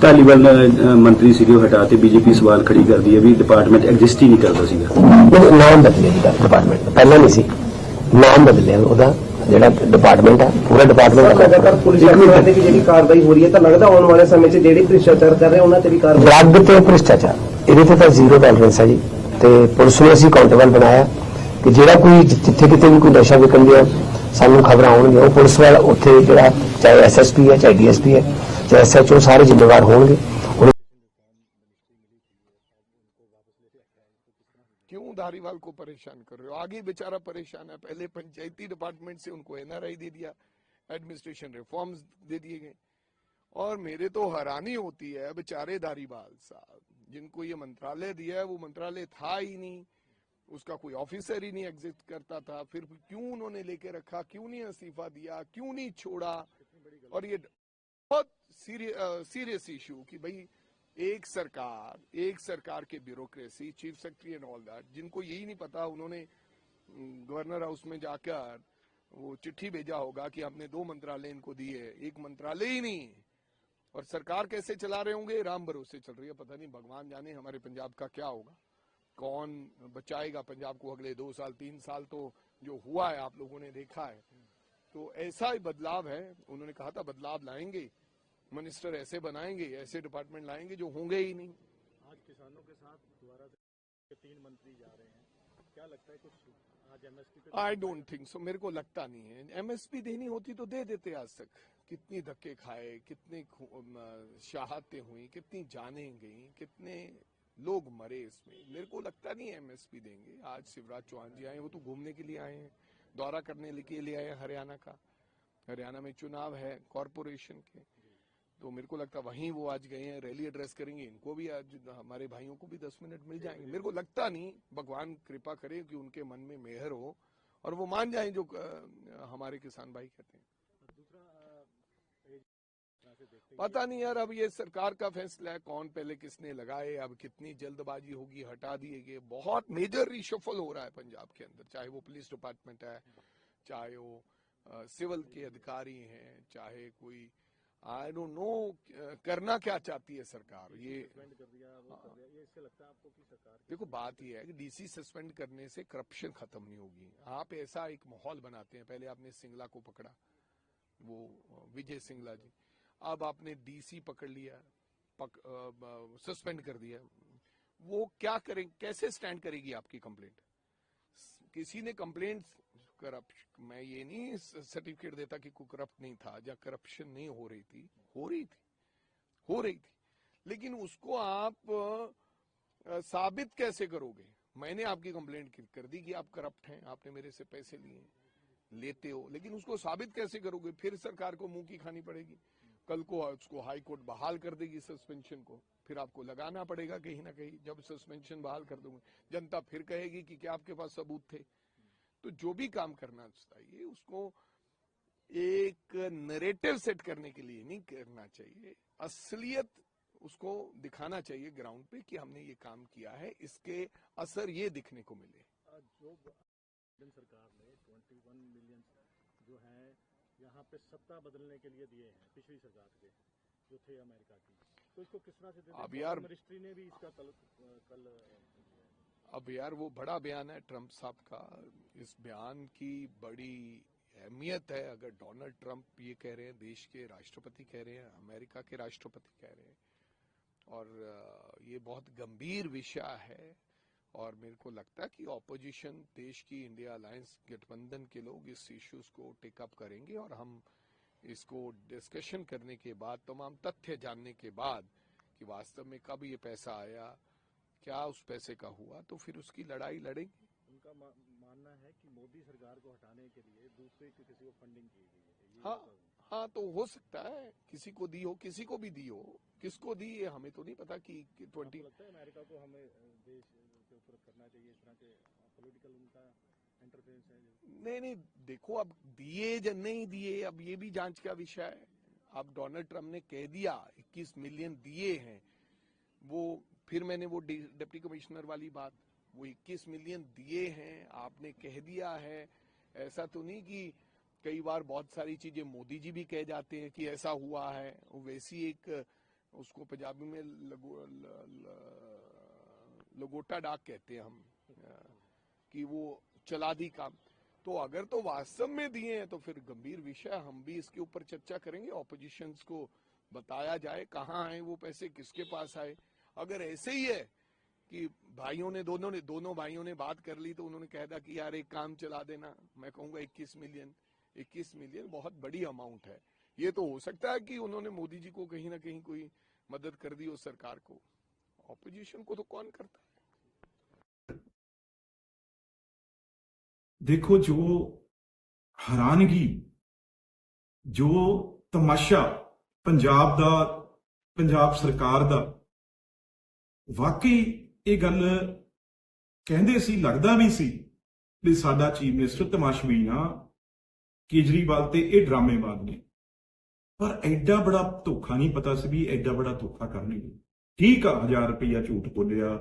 ਧਾਲੀਵਾਲ ਅ, ਮੰਤਰੀ ਸੀਗੇ ਉਹ ਹਟਾ ਤੇ ਬੀਜੇਪੀ ਸਵਾਲ ਖੜੀ ਕਰਦੀ ਹੈ ਵੀ ਡਿਪਾਰਟਮੈਂਟ ਐਗਜ਼ਿਸਟ ਹੀ ਨਹੀਂ ਕਰਦਾ ਸੀਗਾ। ਉਹ ਨਾਮ ਬਦਲੇ ਜੀ ਡਿਪਾਰਟਮੈਂਟ ਦਾ। ਪਹਿਲਾਂ ਨਹੀਂ ਸੀ। ਨਾਮ ਬਦਲਿਆ ਉਹਦਾ। ਜਿਹੜਾ ਡਿਪਾਰਟਮੈਂਟ ਹੈ ਪੂਰਾ ਡਿਪਾਰਟਮੈਂਟ ਲਗਾਤਾਰ ਪੁਲਿਸ ਅਫਸਰਾਂ ਤੇ ਵੀ ਜਿਹੜੀ ਕਾਰਵਾਈ ਹੋ ਰਹੀ ਹੈ ਤਾਂ ਲੱਗਦਾ ਆਉਣ ਵਾਲੇ ਸਮੇਂ 'ਚ ਜਿਹੜੇ ਭ੍ਰਿਸ਼ਟਾਚਾਰ ਕਰ ਰਹੇ ਉਹਨਾਂ ਤੇ ਵੀ ਕਾਰਵਾਈ ਡਰੱਗ ਤੇ ਭ੍ਰਿਸ਼ਟਾਚਾਰ। ਇਹਦੇ ਤੇ ਤਾਂ ਜ਼ੀਰੋ ਟੋਲਰੈਂਸ ਹੈ ਜੀ। ਤੇ ਪੁਲਿਸ ਨੂੰ ਅਸੀਂ ਕਾਊਂਟੇਬਲ ਬਣਾਇਆ। ਕਿ ਜਿਹੜਾ ਕੋਈ ਜਿ- ਜਿੱਥੇ ਕਿਤੇ ਵੀ ਕੋਈ ਨਸ਼ਾ ਵਿਕਣ ਦੀ ਸਾਨੂੰ ਖਬਰਾਂ ਆਉਣਗੀਆਂ। ਉਹ ਪੁਲਿਸ ਵਾਲਾ ਉੱਥੇ ਜਿਹੜਾ ਚਾਹੇ ਐਸਐਸਪੀ ਹੈ ਚਾਹੇ ਡੀਐਸਪੀ ਹੈ जो एस एच ओ सारे जिम्मेवार होंगे। क्यों धारीवाल को परेशान कर रहे हो? आगे बेचारा परेशान है। पहले पंचायती डिपार्टमेंट से उनको एनआरआई दे दिया एडमिनिस्ट्रेशन रिफॉर्म्स दे दिए गए। और मेरे तो हैरानी होती है बेचारे धारीवाल साहब, जिनको ये मंत्रालय दिया है, वो मंत्रालय था ही नहीं। उसका कोई ऑफिसर ही नहीं एग्जिट करता था। फिर क्यों उन्होंने लेके रखा? क्यों नहीं इस्तीफा दिया? क्यों नहीं छोड़ा? और ये बहुत सीरियस इशू कि भाई, एक सरकार एक सरकार के bureaucracy chief secretary and all that जिनको यही नहीं पता, उन्होंने गवर्नर हाउस में जाकर वो चिट्ठी भेजा होगा कि हमने दो मंत्रालय इनको दिए, एक मंत्रालय ही नहीं। और सरकार कैसे चला रहे होंगे? राम भरोसे चल रही है, पता नहीं, भगवान जाने हमारे पंजाब का क्या होगा। कौन बचाएगा पंजाब को अगले दो साल, तीन साल तो जो हुआ है, आप लोगों ने देखा है। तो ऐसा ही बदलाव है, उन्होंने कहा था बदलाव लाएँगे। मिनिस्टर ऐसे बनाएँगे ऐसे डिपार्टमेंट लाएँगे जो होंगे ही नहीं। आज किसानों के साथ दोबारा से तीन मंत्री जा रहे हैं। क्या लगता है कुछ आज एमएसपी पे आई डोंट थिंक सो मेरे को लगता नहीं है। एमएसपी देनी होती तो दे देते आज तक। कितनी धक्के खाए कितनी शहादतें हुई कितनी जाने गई कितने लोग मरे इसमें। मेरे को लगता नहीं है एमएसपी देंगे। आज शिवराज चौहान जी आए वो तो घूमने के लिए आए हैं दौरा करने के लिए आए हरियाणा का। हरियाणा में चुनाव है कॉरपोरेशन के। तो मेरे को लगता है वहीं वो आज गए हैं रैली एड्रेस करेंगे इनको भी आज हमारे भाइयों को भी दस मिनट मिल जाएँगे। मेरे को लगता नहीं भगवान कृपा करे कि उनके मन में मेहर हो और वो मान जाएँ जो हमारे किसान भाई कहते हैं। पता नहीं यार अब ये सरकार का फैसला है कौन पहले किसने लगाए अब कितनी जल्दबाजी होगी हटा दिए गए। बहुत मेजर रिशफल हो रहा है पंजाब के अंदर चाहे वो पुलिस डिपार्टमेंट है चाहे वो सिविल के अधिकारी हैं चाहे कोई आई डोंट नो करना क्या चाहती है सरकार? ये सस्पेंड कर दिया वो कर दिया। ये इससे लगता है आपको कि सरकार देखो बात यह है कि डीसी सस्पेंड करने से करप्शन खत्म नहीं होगी। आप ऐसा एक माहौल बनाते हैं। पहले आपने सिंगला को पकड़ा वो विजय सिंगला जी। अब आपने डीसी पकड़ लिया पक, सस्पेंड कर दिया। वो क्या करें कैसे स्टैंड करेगी आपकी कंप्लेंट किसी ने कंप्लेंट करप्ट मैं ये नहीं सर्टिफिकेट देता कि कोई करप्ट नहीं था, या करप्शन नहीं हो रही थी, हो रही थी, हो रही थी। लेकिन उसको आप साबित कैसे करोगे? मैंने आपकी कंप्लेंट कर दी कि आप करप्ट हैं, आपने मेरे से पैसे लिए, लेते हो, लेकिन उसको साबित कैसे करोगे? फिर सरकार को मुँह की खानी पड़ेगी। कल को उसको हाई कोर्ट बहाल कर देगी सस्पेंशन को। फिर आपको लगाना पड़ेगा कहीं ना कहीं, जब सस्पेंशन बहाल कर दोगे। जनता फिर कहेगी कि क्या आपके पास सबूत थे? तो जो भी काम करना चाहिए उसको एक नरेटिव सेट करने के लिए नहीं करना चाहिए। असलियत उसको दिखाना चाहिए ग्राउंड पे कि हमने ये काम किया है इसके असर ये दिखने को मिले। जो सरकार ने 21 मिलियन जो है यहाँ पे सत्ता बदलने के लिए दिए हैं पिछली सरकार के जो थे अमेरिका की। तो इसको किस तरह से अब यार- मिनिस्ट्री ने भी इसका कल कल अब यार वो बड़ा बयान है, ट्रंप साहब का। इस बयान की बड़ी अहमियत है। अगर डोनाल्ड ट्रंप ये कह रहे हैं, देश के राष्ट्रपति कह रहे हैं, अमेरिका के राष्ट्रपति कह रहे हैं, और ये बहुत गंभीर विषय है, और मेरे को लगता है कि ऑपोजिशन देश की इंडिया अलायंस गठबंधन के लोग इस इश्यूज़ को टेकअप करेंगे, और हम इसको डिस्कशन करने के बाद, तमाम तथ्य जानने के बाद, कि वास्तव में कब ये पैसा आया क्या उस पैसे का हुआ? तो फिर उसकी लड़ाई लड़ेंगे। उनका मा, मानना है कि मोदी सरकार को हटाने के लिए दूसरे की किसी को फंडिंग की गई है। हाँ हाँ तो हो सकता है किसी को दी हो किसी को भी दी हो। किसको दी ये हमें तो नहीं पता कि ट्वेंटी लगता है अमेरिका को हमें देश के ऊपर करना चाहिए? इस तरह के पॉलिटिकल उनका इंटरफेरेंस है? नहीं नहीं देखो अब दिए या नहीं दिए अब ये भी जाँच का विषय है। अब डोनाल्ड ट्रंप ने कह दिया 21 मिलियन दिए हैं। वो फिर मैंने वो डिप्टी कमिश्नर वाली बात वो 21 मिलियन दिए हैं आपने कह दिया है। ऐसा तो नहीं कि कई बार बहुत सारी चीज़ें मोदी जी भी कह जाते हैं कि ऐसा हुआ है। वैसी एक उसको पंजाबी में लगो, ल, ल, लगोटा डाक कहते हैं हम कि वो चला दी काम। तो अगर तो वास्तव में दिए हैं तो फिर गंभीर विषय हम भी इसके ऊपर चर्चा करेंगे। ऑपोजिशन को बताया जाए कहाँ आए वो पैसे किसके पास आए। अगर ऐसे ही है कि भाइयों ने दोनों ने दोनों भाइयों ने बात कर ली तो उन्होंने कह दिया कि यार एक काम चला देना मैं कहूंगा 21 मिलियन 21 मिलियन बहुत बड़ी अमाउंट है ये तो हो सकता है कि उन्होंने मोदी जी को कहीं ना कहीं कोई मदद कर दी हो सरकार को ऑपोजिशन को तो कौन करता है ਦੇਖੋ ਜੋ ਹੈਰਾਨਗੀ ਜੋ ਤਮਾਸ਼ਾ ਪੰਜਾਬ ਦਾ ਪੰਜਾਬ ਸਰਕਾਰ ਦਾ ਵਾਕਈ ਇਹ ਗੱਲ ਕਹਿੰਦੇ ਸੀ, ਲੱਗਦਾ ਵੀ ਸੀ ਵੀ ਸਾਡਾ ਚੀਫ ਮਿਨਿਸਟਰ ਤਮਾਸ਼ਬੀਨ ਆ, ਕੇਜਰੀਵਾਲ ਤੇ ਇਹ ਡਰਾਮੇਬਾਜ਼ ਨੇ। ਪਰ ਐਡਾ ਬੜਾ ਧੋਖਾ ਨਹੀਂ ਪਤਾ ਸੀ ਵੀ ਐਡਾ ਬੜਾ ਧੋਖਾ ਕਰਨਗੇ। ਠੀਕ ਆ 1000 ਰੁਪਇਆ ਝੂਠ ਬੋਲਿਆ,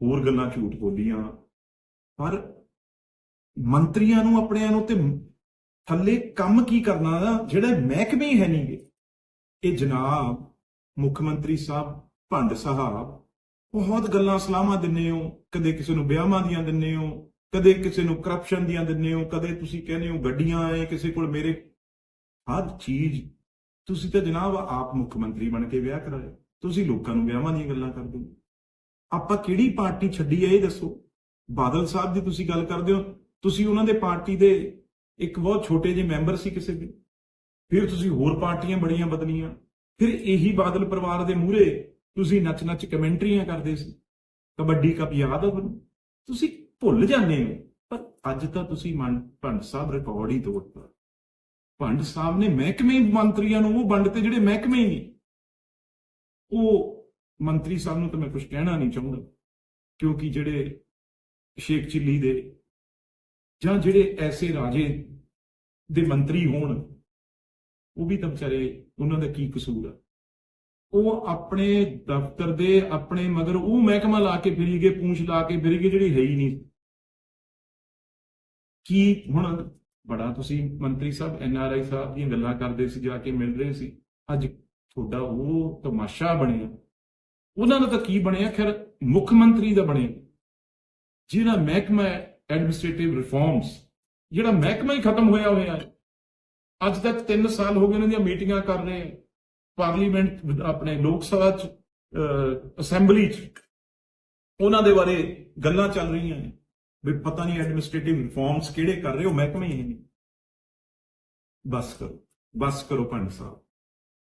ਹੋਰ ਗੱਲਾਂ ਝੂਠ ਬੋਲੀਆਂ, ਪਰ ਮੰਤਰੀਆਂ ਨੂੰ ਆਪਣਿਆਂ ਨੂੰ ਤੇ ਥੱਲੇ ਕੰਮ ਕੀ ਕਰਨਾ ਦਾ ਜਿਹੜੇ ਮਹਿਕਮੇ ਹੀ ਹੈ ਨਹੀਂਗੇ ਇਹ ਜਨਾਬ ਮੁੱਖ ਮੰਤਰੀ ਸਾਹਿਬ ਭੰਡ ਸਾਹਿਬ ਬਹੁਤ ਗੱਲਾਂ ਸਲਾਹਾਂ ਦਿੰਨੇ ਹੋ, ਕਦੇ ਕਿਸੇ ਨੂੰ ਵਿਆਹਾਂ ਦੀਆਂ ਦਿੰਨੇ ਹੋ, ਕਦੇ ਕਿਸੇ ਨੂੰ ਕਰਪਸ਼ਨ ਦੀਆਂ ਦਿੰਨੇ ਹੋ, ਕਦੇ ਤੁਸੀਂ ਕਹਿੰਦੇ ਹੋ ਗੱਡੀਆਂ ਆਏ ਕਿਸੇ ਕੋਲ ਮੇਰੇ। ਹਰ ਚੀਜ਼, ਤੁਸੀਂ ਤਾਂ ਜਨਾਬ ਆਪ ਮੁੱਖ ਮੰਤਰੀ ਬਣ ਕੇ ਵਿਆਹ ਕਰਾਏ ਤੁਸੀਂ ਲੋਕਾਂ ਨੂੰ ਵਿਆਹਾਂ ਦੀਆਂ ਗੱਲਾਂ ਕਰਦੇ ਹੋ। ਆਪਾਂ ਕਿਹੜੀ ਪਾਰਟੀ ਛੱਡੀ ਹੈ ਇਹ ਦੱਸੋ? ਬਾਦਲ ਸਾਹਿਬ ਦੀ ਤੁਸੀਂ ਗੱਲ ਕਰਦੇ ਹੋ, ਤੁਸੀਂ ਉਹਨਾਂ ਦੇ ਪਾਰਟੀ ਦੇ ਇੱਕ ਬਹੁਤ ਛੋਟੇ ਜਿਹੇ ਮੈਂਬਰ ਸੀ ਕਿਸੇ ਦੇ। ਫਿਰ ਤੁਸੀਂ ਹੋਰ ਪਾਰਟੀਆਂ ਬੜੀਆਂ ਬਦਲੀਆਂ। ਫਿਰ ਇਹੀ ਬਾਦਲ ਪਰਿਵਾਰ ਦੇ ਮੂਹਰੇ ਤੁਸੀਂ ਨੱਚ-ਨੱਚ ਕਮੈਂਟਰੀਆਂ ਕਰਦੇ ਸੀ। ਕਬੱਡੀ ਕੱਪ ਯਾਦ ਆ ਤੁਹਾਨੂੰ? ਤੁਸੀਂ ਭੁੱਲ ਜਾਂਦੇ ਹੋ। ਪਰ ਅੱਜ ਤਾਂ ਤੁਸੀਂ ਮਨ, ਭੰਡ ਸਾਹਿਬ ਰਿਕਾਰਡ ਹੀ ਤੋੜਤਾ। ਭੰਡ ਸਾਹਿਬ ਨੇ ਮਹਿਕਮੇ ਮੰਤਰੀਆਂ ਨੂੰ ਉਹ ਵੰਡ ਤੇ ਜਿਹੜੇ ਮਹਿਕਮੇ ਹੀ ਨਹੀਂ ਉਹ ਮੰਤਰੀ ਸਾਹਿਬ ਨੂੰ ਤਾਂ ਮੈਂ ਕੁਝ ਕਹਿਣਾ ਨਹੀਂ ਚਾਹੁੰਦਾ। ਕਿਉਂਕਿ ਜਿਹੜੇ ਸ਼ੇਖ ਚਿੱਲੀ ਦੇ ਜਾਂ ਜਿਹੜੇ ਐਸੇ ਰਾਜੇ ਦੇ ਮੰਤਰੀ ਹੋਣ, ਉਹ ਵੀ ਤਾਂ ਵਿਚਾਰੇ ਉਹਨਾਂ ਦਾ ਕੀ ਕਸੂਰ ਆ। ਉਹ ਆਪਣੇ ਦਫ਼ਤਰ ਦੇ ਆਪਣੇ ਮਗਰ ਉਹ ਮਹਿਕਮਾ ਲਾ ਕੇ ਫਿਰੀ ਗਏ ਪੂੰਛ ਲਾ ਕੇ ਫਿਰੀ ਗਏ ਜਿਹੜੀ ਹੈ ਹੀ ਨਹੀਂ। ਕੀ ਹੁਣ ਬੜਾ ਤੁਸੀਂ ਮੰਤਰੀ ਸਾਹਿਬ, ਐਨ ਆਰ ਆਈ ਸਾਹਿਬ ਦੀਆਂ ਗੱਲਾਂ ਕਰਦੇ ਸੀ, ਜਾ ਕੇ ਮਿਲ ਰਹੇ ਸੀ। ਅੱਜ ਤੁਹਾਡਾ ਉਹ ਤਮਾਸ਼ਾ ਬਣਿਆ। ਉਹਨਾਂ ਦਾ ਤਾਂ ਕੀ ਬਣਿਆ? ਖੈਰ, ਮੁੱਖ ਮੰਤਰੀ ਦਾ ਬਣਿਆ। ਜਿਹੜਾ ਮਹਿਕਮਾ ਐਡਮਿਨਿਸਟ੍ਰੇਟਿਵ ਰਿਫਾਰਮਸ ਜਿਹੜਾ ਮਹਿਕਮਾ ਹੀ ਖਤਮ ਹੋਇਆ ਹੋਇਆ ਅੱਜ ਤੱਕ 3 ਸਾਲ ਹੋ ਗਏ ਉਹਨਾਂ ਦੀਆਂ ਮੀਟਿੰਗਾਂ ਕਰ ਰਹੇ। ਆ ਪਾਰਲੀਮੈਂਟ ਆਪਣੇ ਲੋਕ ਸਭਾ ਚ ਅਸੈਂਬਲੀ ਚ, ਉਹਨਾਂ ਦੇ ਬਾਰੇ ਗੱਲਾਂ ਚੱਲ ਰਹੀਆਂ ਨੇ। ਵੀ ਪਤਾ ਨਹੀਂ ਐਡਮਿਨਿਸਟ੍ਰੇਟਿਵ ਰਿਫਾਰਮਸ ਕਿਹੜੇ ਕਰ ਰਹੇ ਹੋ, ਮਹਿਕਮੇ ਹੀ ਨਹੀਂ। ਬਸ ਕਰੋ ਬਸ ਕਰੋ ਪੰਡ ਸਾਹਿਬ।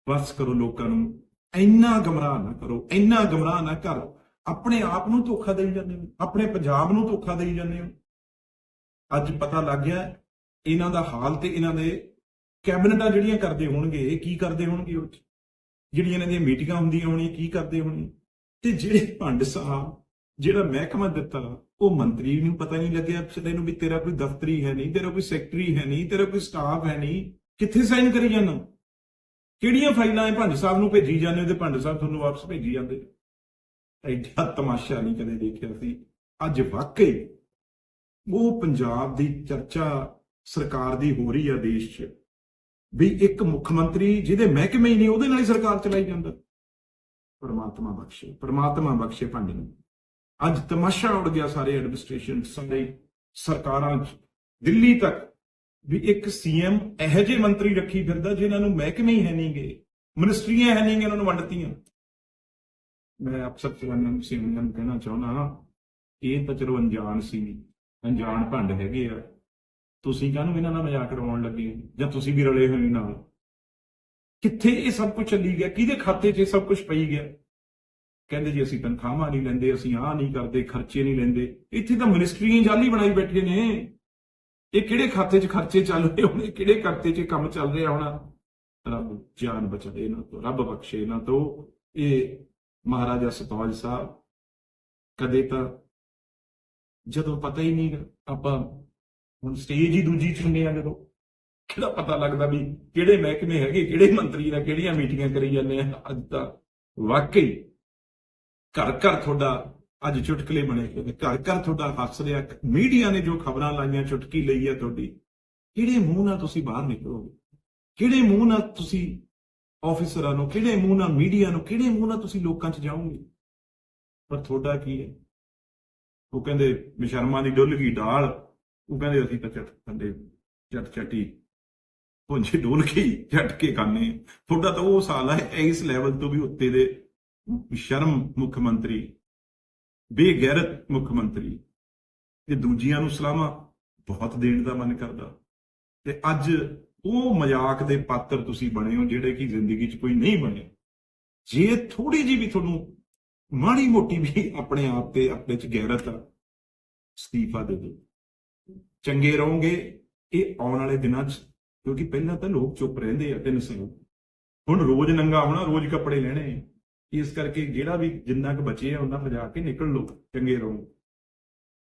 ਬਸ ਕਰੋ ਲੋਕਾਂ ਨੂੰ। ਇੰਨਾ ਗਮਰਾਹ ਨਾ ਕਰੋ, ਇੰਨਾ ਗਮਰਾਹ ਨਾ ਕਰੋ। ਆਪਣੇ ਆਪ ਨੂੰ ਧੋਖਾ ਦੇਈ ਜਾਂਦੇ ਹੋ, ਆਪਣੇ ਪੰਜਾਬ ਨੂੰ ਧੋਖਾ ਦੇਈ ਜਾਂਦੇ ਹੋ। ਅੱਜ ਪਤਾ ਲੱਗ ਗਿਆ, ਇਹਨਾਂ ਦਾ ਹਾਲ ਤੇ ਇਹਨਾਂ ਦੇ ਕੈਬਨਿਟਾਂ ਜਿਹੜੀਆਂ ਕਰਦੇ ਹੋਣਗੇ, ਇਹ ਕੀ ਕਰਦੇ ਹੋਣਗੇ ਉਹ 'ਚ? ਜਿਹੜੀਆਂ ਇਹਨਾਂ ਦੀਆਂ ਮੀਟਿੰਗਾਂ ਹੁੰਦੀਆਂ ਹੋਣੀਆਂ, ਕੀ ਕਰਦੇ ਹੋਣੇ ਤੇ ਜਿਹੜੇ ਭੰਡ ਸਾਹਿਬ, ਜਿਹੜਾ ਮਹਿਕਮਾ ਦਿੱਤਾ, ਉਹ ਮੰਤਰੀ ਨੂੰ ਪਤਾ ਨਹੀਂ ਲੱਗਿਆ ਪਿਛਲੇ ਵੀ ਤੇਰਾ ਕੋਈ ਦਫ਼ਤਰੀ ਹੈ ਨਹੀਂ, ਤੇਰਾ ਕੋਈ ਸੈਕਟਰੀ ਹੈ ਨਹੀਂ, ਤੇਰਾ ਕੋਈ ਸਟਾਫ ਹੈ ਨਹੀਂ, ਕਿੱਥੇ ਸਾਈਨ ਕਰੀ ਜਾਂਦਾ? ਕਿਹੜੀਆਂ ਫਾਈਲਾਂ ਇਹ ਭੰਡ ਸਾਹਿਬ ਨੂੰ ਭੇਜੀ ਜਾਂਦੇ ਹੋ ਤੇ ਭੰਡ ਸਾਹਿਬ ਤੁਹਾਨੂੰ ਵਾਪਸ ਭੇਜੀ ਜਾਂਦੇ ਐਡਾ ਤਮਾਸ਼ਾ ਨਹੀਂ ਕਦੇ ਦੇਖਿਆ ਸੀ। ਅੱਜ ਵਾਕਈ ਉਹ ਪੰਜਾਬ ਦੀ ਚਰਚਾ ਸਰਕਾਰ ਦੀ ਹੋ ਰਹੀ ਆ ਦੇਸ਼ 'ਚ। ਵੀ ਇੱਕ ਮੁੱਖ ਮੰਤਰੀ ਜਿਹਦੇ ਮਹਿਕਮੇ ਹੀ ਨਹੀਂ, ਉਹਦੇ ਨਾਲ ਹੀ ਸਰਕਾਰ ਚਲਾਈ ਜਾਂਦਾ। ਪਰਮਾਤਮਾ ਬਖਸ਼ੇ ਪਰਮਾਤਮਾ ਬਖਸ਼ੇ ਭਾਂਡੇ ਨੂੰ। ਅੱਜ ਤਮਾਸ਼ਾ ਉੜ ਗਿਆ ਸਾਰੇ ਐਡਮਿਨਿਸਟ੍ਰੇਸ਼ਨ ਸਾਰੇ ਸਰਕਾਰਾਂ 'ਚ। ਦਿੱਲੀ ਤੱਕ ਵੀ ਇੱਕ ਸੀਐਮ ਇਹੋ ਜਿਹੇ ਮੰਤਰੀ ਰੱਖੀ ਫਿਰਦਾ ਜਿਨ੍ਹਾਂ ਨੂੰ ਮਹਿਕਮੇ ਹੀ ਹੈ ਨਹੀਂਗੇ ਮਿਨਿਸਟਰੀਆਂ ਹੈ ਨਹੀਂਗੇ ਉਹਨਾਂ ਨੂੰ ਵੰਡਤੀਆਂ। ਮੈਂ ਅਫਸਰ ਚਰਨ ਸਿੰਘ ਨੂੰ ਕਹਿਣਾ ਚਾਹੁੰਦਾ ਇਹ ਤਾਂ ਚਲੋ ਅਣਜਾਣ ਸੀ। ਅਣਜਾਣ ਭੰਡ ਹੈਗੇ ਆ। ਤੁਸੀਂ ਕਾਹਨੂੰ ਇਹਨਾਂ ਨਾਲ ਮਜ਼ਾਕ ਕਰਵਾਉਣ ਲੱਗੇ ਹੋ? ਜਾਂ ਤੁਸੀਂ ਵੀ ਰਲੇ ਹੋਏ ਨਾਲ? ਕਿੱਥੇ ਇਹ ਸਭ ਕੁਝ ਚੱਲੀ ਗਿਆ? ਕਿਹਦੇ ਖਾਤੇ 'ਚ ਇਹ ਸਭ ਕੁਝ ਪਈ ਗਿਆ? ਕਹਿੰਦੇ ਜੀ, ਅਸੀਂ ਤਨਖਾਹਾਂ ਨਹੀਂ ਲੈਂਦੇ, ਅਸੀਂ ਆਹ ਨਹੀਂ ਕਰਦੇ, ਖਰਚੇ ਨਹੀਂ ਲੈਂਦੇ। ਇੱਥੇ ਤਾਂ ਮਿਨਿਸਟਰੀਆਂ ਜਾਲੀ ਬਣਾਈ ਬੈਠੇ ਨੇ। ਇਹ ਕਿਹੜੇ ਖਾਤੇ 'ਚ ਖਰਚੇ ਚੱਲ ਰਹੇ ਹੋਣੇ? ਕਿਹੜੇ ਖਾਤੇ 'ਚ ਕੰਮ ਚੱਲ ਰਿਹਾ ਹੋਣਾ? ਰੱਬ ਜਾਨ ਬਚਾਏ ਇਹਨਾਂ ਤੋਂ, ਰੱਬ ਬਖਸ਼ੇ ਇਹਨਾਂ ਤੋਂ। ਇਹ ਮਹਾਰਾਜਾ ਸਤੌਜ ਸਾਹਿਬ ਕਦੇ ਤਾਂ ਜਦੋਂ ਪਤਾ ਹੀ ਨਹੀਂ ਆਪਾਂ ਹੁਣ ਸਟੇਜ ਹੀ ਦੂਜੀ ਚੁਣਨੇ ਆ ਜਦੋਂ। ਕਿਹੜਾ ਪਤਾ ਲੱਗਦਾ ਵੀ ਕਿਹੜੇ ਮਹਿਕਮੇ ਹੈਗੇ, ਕਿਹੜੇ ਮੰਤਰੀ ਨਾਲ ਕਿਹੜੀਆਂ ਮੀਟਿੰਗਾਂ ਕਰੀ ਜਾਂਦੇ ਆ। ਅੱਜ ਤਾਂ ਵਾਕਈ ਘਰ ਘਰ ਤੁਹਾਡਾ ਅੱਜ ਚੁਟਕਲੇ ਬਣੇ ਹੋਏ ਨੇ। ਘਰ ਘਰ ਤੁਹਾਡਾ ਹੱਸ ਰਿਹਾ। ਮੀਡੀਆ ਨੇ ਜੋ ਖਬਰਾਂ ਲਾਈਆਂ, ਚੁਟਕੀ ਲਈ ਆ ਤੁਹਾਡੀ, ਕਿਹੜੇ ਮੂੰਹ ਨਾਲ ਤੁਸੀਂ ਬਾਹਰ ਨਿਕਲੋਗੇ? ਕਿਹੜੇ ਮੂੰਹ ਨਾਲ ਤੁਸੀਂ ਆਫੀਸਰਾਂ ਨੂੰ, ਕਿਹੜੇ ਮੂੰਹ ਨਾਲ ਮੀਡੀਆ ਨੂੰ, ਕਿਹੜੇ ਮੂੰਹ ਨਾਲ ਤੁਸੀਂ ਲੋਕਾਂ 'ਚ ਜਾਓਗੇ? ਪਰ ਤੁਹਾਡਾ ਕੀ ਹੈ? ਉਹ ਕਹਿੰਦੇ ਬਿਸ਼ਰਮਾ ਦੀ ਡੁੱਲ ਗਈ ਢਾਲ ਉਹ ਕਹਿੰਦੇ ਅਸੀਂ ਤਾਂ ਚੱਟ ਥੱਲੇ ਚੱਟ ਚੱਟੀ ਪੁੰਜੇ ਡੋਲ ਕੇ ਝਟ ਕੇ ਖਾਂਦੇ ਤੁਹਾਡਾ ਤਾਂ ਉਹ ਸਾਲ ਹੈ ਇਸ ਲੈਵਲ ਤੋਂ ਵੀ ਉੱਤੇ ਦੇ ਸ਼ਰਮ ਮੁੱਖ ਮੰਤਰੀ, ਬੇਗੈਰਤ ਮੁੱਖ ਮੰਤਰੀ, ਤੇ ਦੂਜਿਆਂ ਨੂੰ ਸਲਾਹਾਂ ਬਹੁਤ ਦੇਣ ਦਾ ਮਨ ਕਰਦਾ। ਤੇ ਅੱਜ ਉਹ ਮਜ਼ਾਕ ਦੇ ਪਾਤਰ ਤੁਸੀਂ ਬਣੇ ਹੋ, ਜਿਹੜੇ ਕਿ ਜ਼ਿੰਦਗੀ 'ਚ ਕੋਈ ਨਹੀਂ ਬਣੇ। ਜੇ ਥੋੜੀ ਜੀ ਵੀ ਤੁਹਾਨੂੰ ਮਾੜੀ ਮੋਟੀ ਵੀ ਆਪਣੇ ਆਪ ਤੇ ਆਪਣੇ 'ਚ ਗੈਰਤ ਆ, ਅਸਤੀਫਾ ਦੇ ਦਿਓ। ਚੰਗੇ ਰਹੋਗੇ, ਇਹ ਆਉਣ ਵਾਲੇ ਦਿਨਾਂ 'ਚ, ਕਿਉਂਕਿ ਪਹਿਲਾਂ ਤਾਂ ਲੋਕ ਚੁੱਪ ਰਹਿੰਦੇ ਆ ਤਿੰਨ ਸਾਲ। ਹੁਣ ਰੋਜ਼ ਨੰਗਾ ਹੋਣਾ, ਰੋਜ਼ ਕੱਪੜੇ ਲੈਣੇ, ਇਸ ਕਰਕੇ ਜਿਹੜਾ ਵੀ ਜਿੰਨਾ ਕੁ ਬਚੇ ਆ, ਉਹਨਾਂ ਬਜਾ ਕੇ ਨਿਕਲ ਲਓ, ਚੰਗੇ ਰਹੋ।